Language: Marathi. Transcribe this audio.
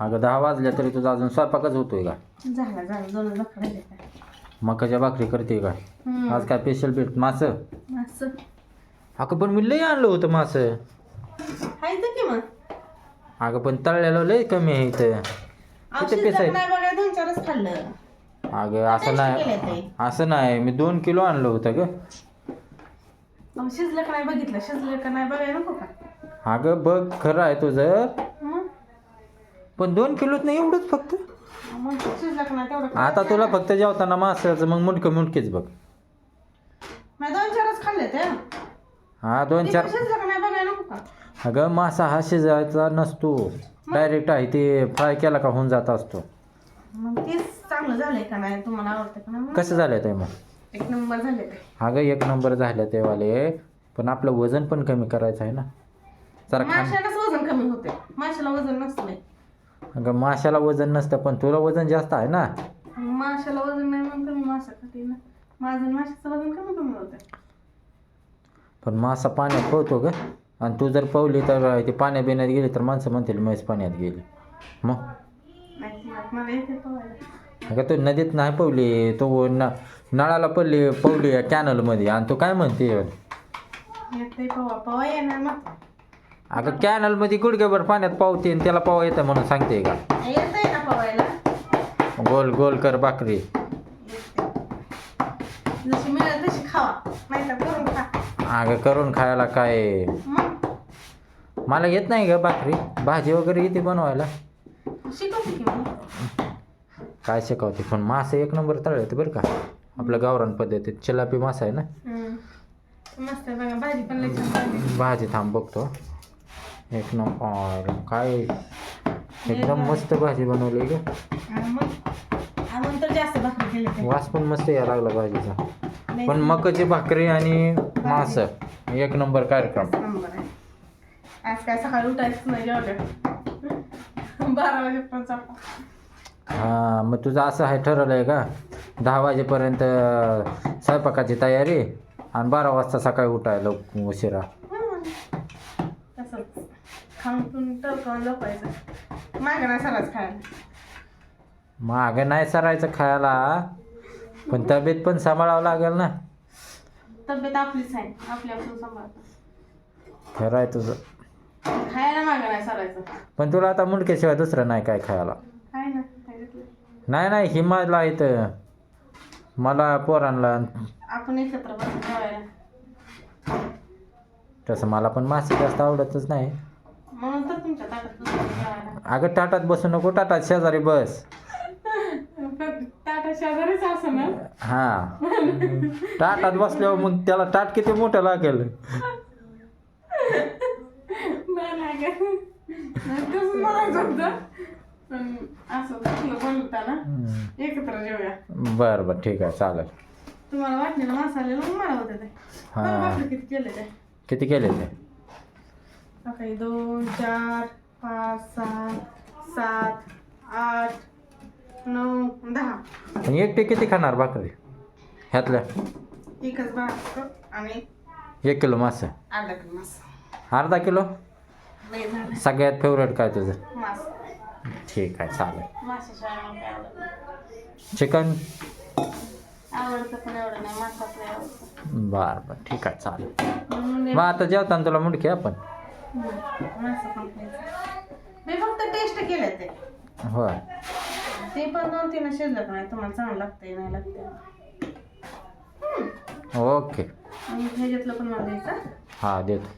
अगं दहा वाजल्या तरी तुझा अजून स्वयंपाकच होतोय का? झाला झाला. दोन भाकऱ्या द्या काय मकाच्या भाकरी करते काय हम्म. आज काय स्पेशल भेट? मासं? असं अगं पण मी लई आणलं होतं मासं. हाय तर की मग? अगं पण तळलेलं लई कमी आहे इथं. किती शिजलं piece आहेत? नाही बघा दोन चारच खाल्लं. अगं असं नाही. ते. असं नाही. मी दोन किलो आणलं होतं ग. शिजलं का नाही बघितलं? शिजलं का नाही बघायला नको का? अगं बघ खरं आहे तुझं. पण दोन किलोत नाही एवढंच फक्त. मग शिजलं का नाही तेवढं आता तुला फक्त जेवताना मासाचं मग मुंडकं मुंडकीच बघ. मी दोन चारच खाल्ले ते. हा दोन चार. पण शिजलं का नाही बघायला नको का? अगं मासा हा शिजायचा नसतो. डायरेक्ट आहे ते फ्राय केला का होऊन जात असतो. मग तेच चांगलं झालंय का नाही तुम्हाला आवडतं का नाही? कसं झालं ते मग? एक नंबर झाले ते. अगं एक नंबर झालं ते वाले पण आपलं वजन पण कमी करायचं आहे ना. जरा खाण माशालाच वजन कमी होते माशाला वजन नसतंय. अगं माशाला वजन नसतं पण तुला वजन जास्त आहे ना? माशाला वजन नाही मग कमी मासा खाते ना. माझं आणि माशाचं वजन कमी कमी होतं. पण मासा पाण्यात पोहतो ग. आणि तू जर पवली तर ते पाण्या बिण्यात गेली तर माणसं म्हणतील म्हैस पाण्यात गेली. मग नाही मग मला येते पोहायला अगं तू नदीत नाही पवली तो न नळाला पडली पवली कॅनलमध्ये आणि तू काय म्हणते? येते पोवा पोवा येणार मग. अगं कॅनलमध्ये गुडघ्याभर पाण्यात पावते आणि त्याला पावा येतं म्हणून सांगते का? येतंय ना पोवायला? गोल गोल कर भाकरी. येते जशी मिळेल तशी खावा. नाहीतर करून खा. अगं करून खायला काय? मग? मला येत नाही ग भाकरी. भाजी वगैरे येते बनवायला. शिकवते की मग? काय शिकवते? पण मासे एक नंबर तळले बरं का. आपल्या गावरान पद्धतीत. चिलापी मासा आहे ना? हम्म. मस्त आहे बघा. भाजी पण लई छान झाली. भाजी थांब बघतो. एक नंबर. काय? एकदम मस्त भाजी बनवली ग. जास्त भाकरी केली. वास पण मस्त यायला लागला भाजीचा. पण मकाची भाकरी आणि मास. एक नंबर कार्यक्रम. नंबर आहे. आज काय सकाळी उठायचं नाही जेवढं. बारा वाजेपर्यंत चालतो हा मग तुझं असं आहे ठरवलं आहे का? दहा वाजेपर्यंत स्वयंपाकाची तयारी आणि बारा वाजता सकाळी उठायला उशिरा. तसंच टरकावून मागं नाही सराच खायला. मागं नाही सरायचं खायला. पण तब्येत पण सांभाळावं लागेल ना. तब्येत आपलीच आहे. आपली आपण सांभाळतो. खरं आहे तुझं. खायला मागं नाही सरायचं. पण तुला आता मुंडक्याशिवाय दुसरं नाही काय खायला. आहे ना? नाही नाही हिमाला इथं. मला पोरांना आपण एकत्र बसून जेवायला. तसं मला पण मासे जास्त आवडतच नाही. म्हणून तर तुमच्या ताटात दुसरं जेवायला अगं टाटात बसू नको टाटात शेजारी बस. ताटा शेजारीच असं ना? हां. टाटात बसल्यावर मग त्याला टाट किती मोठं लागेल? तसंच म्हणायचं होतं. पण असं हम्म. एकत्र जेवूया. बरं बरं ठीक आहे चालेल. तुम्हाला वाटलेलं मसाले मला होते ते. हा. बरं बापरे किती केले ते? किती केले ते? सकाळी दोन चार पाच सहा सात आठ नऊ दहा. आणि एकटे किती खाणार भाकरी. ह्यातल्या. एकच भाकर आणि एक किलो मासे. अर्धा किलो मास. अर्धा किलो? झालं. सगळ्यात फेवरेट काय तुझं? मास. ठीक आहे चालेल. माशाशिवाय मग काय आवडत नाही. चिकन आवडतं पण एवढं नाही मासाच नाही आवडतं. बरं बरं ठीक आहे चालेल. म्हणून मग आता जेवताना तुला मुंडकी आपण. मासा पण खायचं मी फक्त टेस्ट केले ते. होय. ते पण दोन तीन शिजलं नाही तुम्हाला चांगलं लागतंय नाही लागतंय. ओके. आणि ह्याच्यातलं पण मला द्यायचं हां देतो.